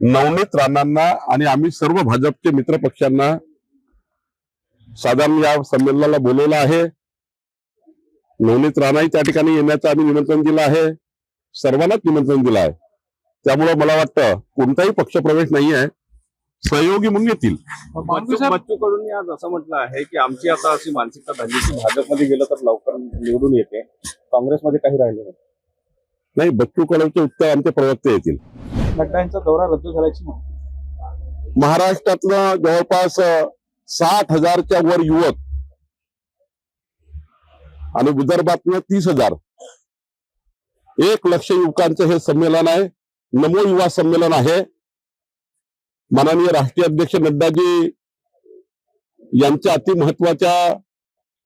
नवनीत राणांना आणि आम्ही सर्व भाजपचे मित्र पक्षांना साधारण या संमेलनाला बोलवलं आहे. नवनीत राणाही त्या ठिकाणी येण्याचं आम्ही निमंत्रण दिलं आहे. सर्वांनाच निमंत्रण दिलं आहे. त्यामुळे मला वाटतं कोणताही पक्षप्रवेश नाही आहे. सहयोगी म्हणून येतील. बच्चू बच्चू कडून आज असं म्हटलं आहे की आमची आता अशी मानसिकता झाली की भाजपमध्ये गेलं तर लवकर निवडून येते. काँग्रेसमध्ये काही राहिले नाही. नाही बच्चू कडूचे उत्तर आमचे प्रवक्ते येतील. नड्डा यांचा दौरा रद्द झाल्याची माहिती. महाराष्ट्रातलं जवळपास साठ हजारच्या वर युवक आणि विदर्भातनं तीस हजार. एक लक्ष युवकांचं हे संमेलन आहे. नमो युवा संमेलन आहे. माननीय राष्ट्रीय अध्यक्ष नड्डाजी यांच्या अति महत्त्वाच्या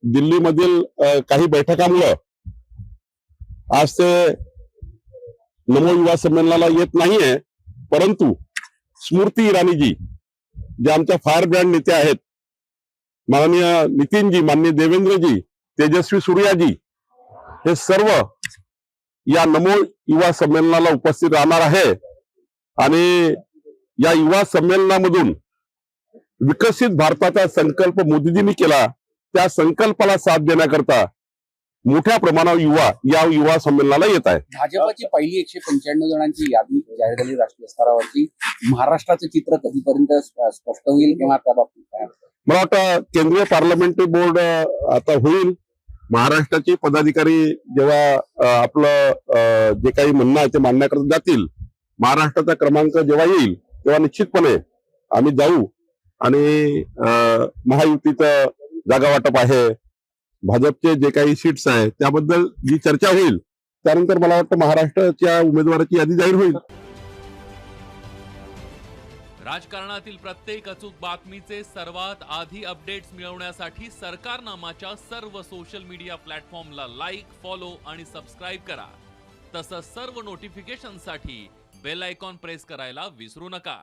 दिल्लीमधील काही बैठकामुळं आज ते नमो युवा संमेलनाला येत नाहीये परंतु स्मृती इराणीजी जे आमच्या फायर ब्रँड नेते आहेत माननीय नितीनजी माननीय देवेंद्रजी तेजस्वी सूर्याजी हे सर्व या नमो युवा संमेलनाला उपस्थित राहणार आहे. आणि या युवा संमेलनामधून विकसित भारताचा संकल्प मोदीजींनी केला त्या संकल्पाला साथ देण्याकरता मोठ्या प्रमाणावर युवा या युवा संमेलनाला येत आहे. भाजपची पहिली एकशे पंच्याण्णव जणांची यादी जाहीर झाली राष्ट्रीय स्तरावरची महाराष्ट्राचं चित्र कधीपर्यंत स्प- स्पष्ट होईल किंवा त्या बाबतीत काय मला वाटतं केंद्रीय पार्लमेंटरी बोर्ड आता होईल. महाराष्ट्राचे पदाधिकारी जेव्हा आपलं जे काही म्हणणं आहे ते मांडण्याकरता जातील. महाराष्ट्राचा क्रमांक जेव्हा येईल तेव्हा निश्चितपणे आम्ही जाऊ आणि महायुतीचं जागा वाटप आहे. भाजपचे जे काही सीट्स आहे त्याबद्दल जी चर्चा होईल त्यानंतर मला वाटतं महाराष्ट्राच्या उमेदवाराची यादी जाहीर होईल. राजकारणातील प्रत्येक अचूक बातमीचे सर्वात आधी अपडेट्स मिळवण्यासाठी सरकारनामाच्या सर्व सोशल मीडिया प्लॅटफॉर्मला लाईक फॉलो आणि सबस्क्राईब करा. तसंच सर्व नोटिफिकेशनसाठी बेल आयकॉन प्रेस करायला विसरू नका.